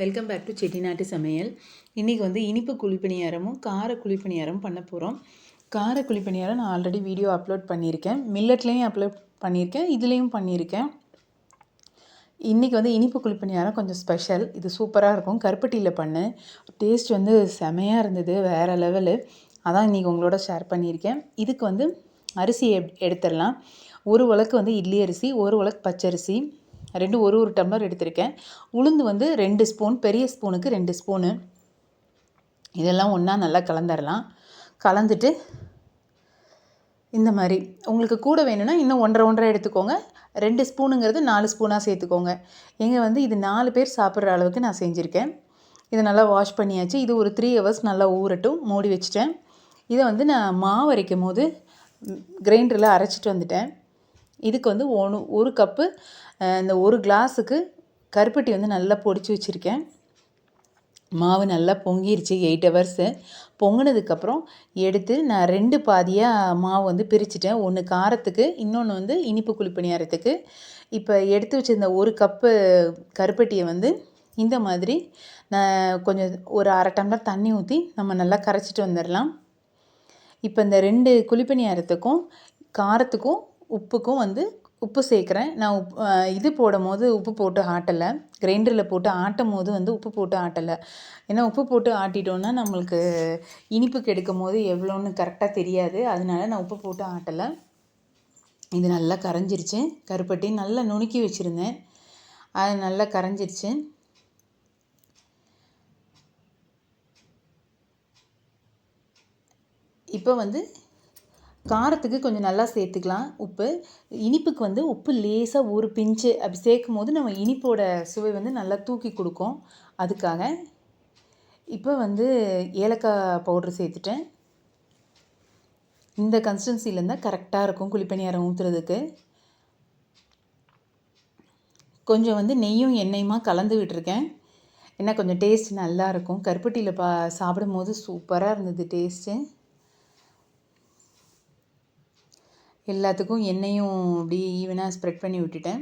Welcome back to செட்டிநாட்டு சமையல். இன்றைக்கி வந்து இனிப்பு குழிப்பணியாரமும் கார குழிப்பணியாரமும் பண்ண போகிறோம் கார குழிப்பணியாரம் நான் ஆல்ரெடி வீடியோ அப்லோட் பண்ணியிருக்கேன். மில்லட்லேயும் அப்லோட் பண்ணியிருக்கேன். இதுலேயும் பண்ணியிருக்கேன். இன்றைக்கி வந்து இனிப்பு குழிப்பணியாரம் கொஞ்சம் ஸ்பெஷல் இது சூப்பராக இருக்கும். கருப்பட்டியில் பண்ணேன் டேஸ்ட் வந்து செமையாக இருந்தது. வேறு லெவலு அதான் இன்றைக்கி உங்களோட ஷேர் பண்ணியிருக்கேன். இதுக்கு வந்து அரிசி எடுத்துடலாம். ஒரு உலக்கு வந்து இட்லி அரிசி ஒரு உலக்கு பச்சரிசி. ரெண்டு ஒரு ஒரு டம்ளர் எடுத்திருக்கேன். உளுந்து வந்து ரெண்டு ஸ்பூன் பெரிய ஸ்பூனுக்கு ரெண்டு ஸ்பூனு. இதெல்லாம் ஒன்றா நல்லா கலந்துடலாம் கலந்துட்டு இந்த மாதிரி. உங்களுக்கு கூட வேணும்னா இன்னும் ஒன்றரை ஒன்றரை எடுத்துக்கோங்க. ரெண்டு ஸ்பூனுங்கிறது நாலு ஸ்பூனாக சேர்த்துக்கோங்க. எங்கே வந்து இது நாலு பேர் சாப்பிட்ற அளவுக்கு நான் செஞ்சுருக்கேன். இதை நல்லா வாஷ் பண்ணியாச்சு. இது ஒரு த்ரீ ஹவர்ஸ் நல்லா ஊறட்டும். மூடி வச்சுட்டேன். இதை வந்து நான் மாவு அரைக்கும் போது கிரைண்டரில் அரைச்சிட்டு வந்துட்டேன். இதுக்கு வந்து ஒன்று ஒரு கப்பு இந்த ஒரு கிளாஸுக்கு கருப்பட்டி வந்து நல்லா பொடிச்சு வச்சுருக்கேன். மாவு நல்லா பொங்கிருச்சு எயிட் ஹவர்ஸு. பொங்கினதுக்கப்புறம் எடுத்து நான் ரெண்டு பாதியாக மாவு வந்து பிரிச்சுட்டேன். ஒன்று காரத்துக்கு இன்னொன்று வந்து இனிப்பு குழிப்பணியாரத்துக்கு இப்போ எடுத்து வச்சுருந்த ஒரு கப்பு கருப்பட்டியை வந்து இந்த மாதிரி நான் கொஞ்சம் ஒரு அரை டம்ளர் தண்ணி ஊற்றி நம்ம நல்லா கரைச்சிட்டு வந்துடலாம். இப்போ இந்த ரெண்டு குழிப்பணியாரத்துக்கும் காரத்துக்கும் உப்புக்கும் வந்து உப்பு சேர்க்குறேன். நான் உப் இது போடும் போது உப்பு போட்டு ஆட்டலை. கிரைண்டரில் போட்டு ஆட்டும் போது வந்து உப்பு போட்டு ஆட்டலை. ஏன்னா உப்பு போட்டு ஆட்டிட்டோன்னா நம்மளுக்கு இனிப்பு கெடுக்கும் போது எவ்வளோன்னு கரெக்டாக தெரியாது. அதனால நான் உப்பு போட்டு ஆட்டலை. இது நல்லா கரைஞ்சிருச்சு. கருப்பட்டி நல்லா நுணுக்கி வச்சுருந்தேன். அது நல்லா கரைஞ்சிருச்சு. இப்போ வந்து காரத்துக்கு கொஞ்சம் நல்லா சேர்த்துக்கலாம். உப்பு. இனிப்புக்கு வந்து உப்பு லேசாக ஒரு பிஞ்சு அப்படி சேர்க்கும் போது நம்ம இனிப்போட சுவை வந்து நல்லா தூக்கி கொடுக்கும். அதுக்காக இப்போ வந்து ஏலக்காய் பவுட்ரு சேர்த்துட்டேன். இந்த கன்சிஸ்டன்சிலேருந்தால் கரெக்டாக இருக்கும். குழிப்பணியாரம் ஊற்றுறதுக்கு கொஞ்சம் வந்து நெய்யும் எண்ணெயுமா கலந்து விட்டுருக்கேன். ஏன்னா கொஞ்சம் டேஸ்ட் நல்லாயிருக்கும் கருப்பட்டியில் பா சாப்பிடும் போது சூப்பராக இருந்தது டேஸ்ட்டு எல்லாத்துக்கும் எண்ணெயும் அப்படி ஈவனாக ஸ்ப்ரெட் பண்ணி விட்டுட்டேன்.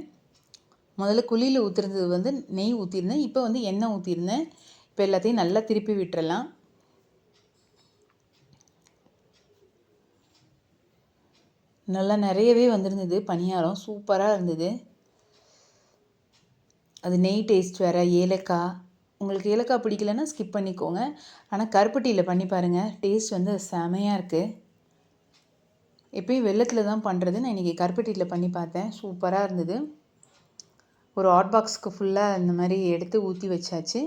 முதல்ல குழியில் ஊற்றுறது வந்து நெய் ஊற்றிருந்தேன் இப்போ வந்து எண்ணெய் ஊற்றிருந்தேன் இப்போ எல்லாத்தையும் நல்லா திருப்பி விட்டுறலாம். நல்லா நிறையவே வந்திருந்தது. பணியாரம் சூப்பராக இருந்தது. அது நெய் டேஸ்ட் வேறு ஏலக்காய். உங்களுக்கு ஏலக்காய் பிடிக்கலன்னா ஸ்கிப் பண்ணிக்கோங்க. ஆனால் கருப்பட்டியில் பண்ணி பாருங்கள் டேஸ்ட் வந்து செமையாக இருக்குது எப்பயும் வெள்ளத்தில் தான் பண்ணுறது நான் இன்றைக்கி கருப்பட்டியில் பண்ணி பார்த்தேன். சூப்பராக இருந்தது. ஒரு ஹாட் பாக்ஸ்க்கு ஃபுல்லாக இந்த மாதிரி எடுத்து ஊற்றி வச்சாச்சு.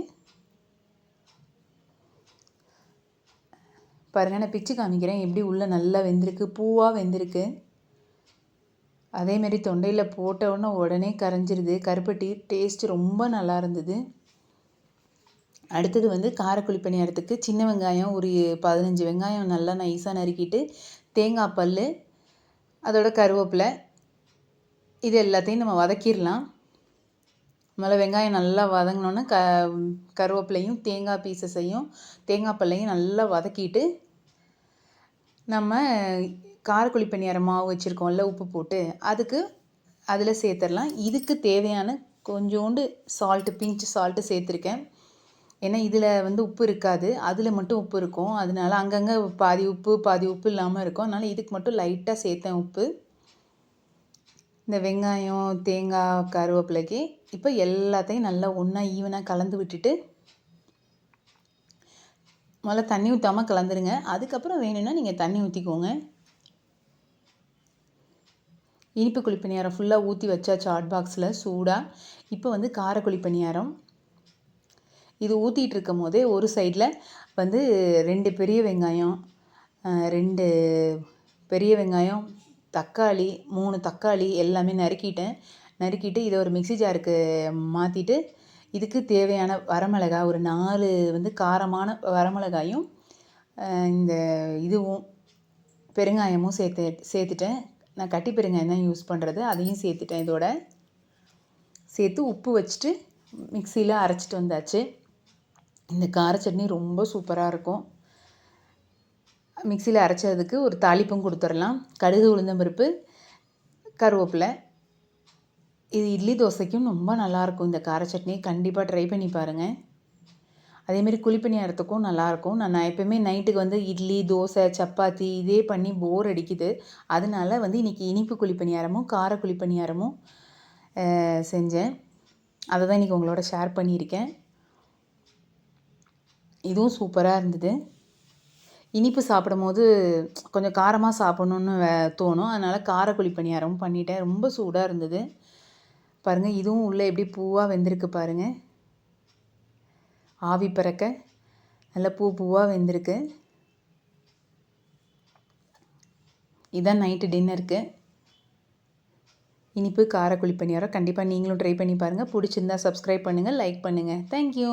பாருங்கள் நான் பிச்சு காமிக்கிறேன். எப்படி உள்ளே நல்லா வெந்திருக்கு பூவாக வெந்திருக்கு. அதேமாரி தொண்டையில் போட்டவுடனே உடனே உடனே கரைஞ்சிருது. கருப்பட்டி டேஸ்ட் ரொம்ப நல்லா இருந்தது. அடுத்தது வந்து காரக்குழி பணியாரத்துக்கு சின்ன வெங்காயம் ஒரு பதினஞ்சு வெங்காயம் நல்லா நைஸாக நறுக்கிட்டு தேங்காய் பல் அதோட கருவேப்பிலை இது எல்லாத்தையும் நம்ம வதக்கிடலாம். முதல்ல வெங்காயம் நல்லா வதங்கினோன்னே க கருவேப்பிலையும் தேங்காய் பீசஸையும் தேங்காய் பல்லையும் நல்லா வதக்கிட்டு நம்ம காரக்குழி பணியாரம் மாவு வச்சுருக்கோம்ல உப்பு போட்டு அதுக்கு அதில் சேர்த்துடலாம். இதுக்கு தேவையான கொஞ்சோண்டு சால்ட்டு பிஞ்சு சால்ட்டு சேர்த்துருக்கேன். ஏன்னா இதில் வந்து உப்பு இருக்காது. அதில் மட்டும் உப்பு இருக்கும். அதனால அங்கங்கே பாதி உப்பு பாதி உப்பு இல்லாமல் இருக்கும். அதனால் இதுக்கு மட்டும் லைட்டாக சேர்த்தேன் உப்பு. இந்த வெங்காயம் தேங்காய் கருவேப்பிலைக்கு. இப்போ எல்லாத்தையும் நல்லா ஒன்றா ஈவனாக கலந்து விட்டுட்டு முதல்ல தண்ணி ஊற்றாமல் கலந்துருங்க. அதுக்கப்புறம் வேணும்னா நீங்கள் தண்ணி ஊற்றிக்கோங்க இனிப்பு குழி பணியாரம் ஃபுல்லாக ஊற்றி வச்சாச்சு ஹாட் பாக்ஸில் சூடாக இப்போ வந்து காரக்குழி பணியாரம். இது ஊற்றிட்டு இருக்கும் போதே ஒரு சைடில் வந்து ரெண்டு பெரிய வெங்காயம் ரெண்டு பெரிய வெங்காயம் தக்காளி மூணு தக்காளி எல்லாமே நறுக்கிட்டேன். நறுக்கிட்டு இதை ஒரு மிக்சி ஜாருக்கு மாற்றிட்டு இதுக்கு தேவையான வரமிளகாய் ஒரு நாலு வந்து காரமான வரமிளகாயும் இந்த இதுவும் பெருங்காயமும் சேர்த்து சேர்த்துட்டேன். நான் கட்டி பெருங்காயம் தான் யூஸ் பண்ணுறது அதையும் சேர்த்துட்டேன் இதோட. சேர்த்து உப்பு வச்சுட்டு மிக்சியில் அரைச்சிட்டு வந்தாச்சு. இந்த கார சட்னி ரொம்ப சூப்பராக இருக்கும். மிக்சியில் அரைச்சதுக்கு ஒரு தாளிப்பும் கொடுத்துடலாம். கடுகு உளுந்தம்பருப்பு கருவேப்பிலை. இது இட்லி தோசைக்கும் ரொம்ப நல்லாயிருக்கும் இந்த கார சட்னி. கண்டிப்பாக ட்ரை பண்ணி பாருங்கள் அதேமாரி குழிப்பணியாரத்துக்கும் நல்லாயிருக்கும் நான் நான் எப்போயுமே நைட்டுக்கு வந்து இட்லி தோசை சப்பாத்தி இதே பண்ணி போர் அடிக்குது. அதனால வந்து இன்றைக்கி இனிப்பு குழிப்பணியாரமும் கார குழிப்பணியாரமும் செஞ்சேன். அதை தான் இன்றைக்கி உங்களோட ஷேர் பண்ணியிருக்கேன். இதுவும் சூப்பராக இருந்தது. இனிப்பு சாப்பிடும்போது கொஞ்சம் காரமாக சாப்பிட்ணுன்னு தோணும். அதனால் காரக்குழி பணியாரமும் பண்ணிட்டேன். ரொம்ப சூடாக இருந்தது. பாருங்கள் இதுவும் உள்ளே எப்படி பூவாக வெந்திருக்கு பாருங்கள் ஆவி பறக்க நல்லா பூ பூவாக வெந்திருக்கு. இதுதான் நைட்டு டின்னருக்கு. இனிப்பு காரக்குழி பணியாரம் கண்டிப்பாக நீங்களும் ட்ரை பண்ணி பாருங்கள் பிடிச்சிருந்தா சப்ஸ்கிரைப் பண்ணுங்கள் லைக் பண்ணுங்கள் தேங்க்யூ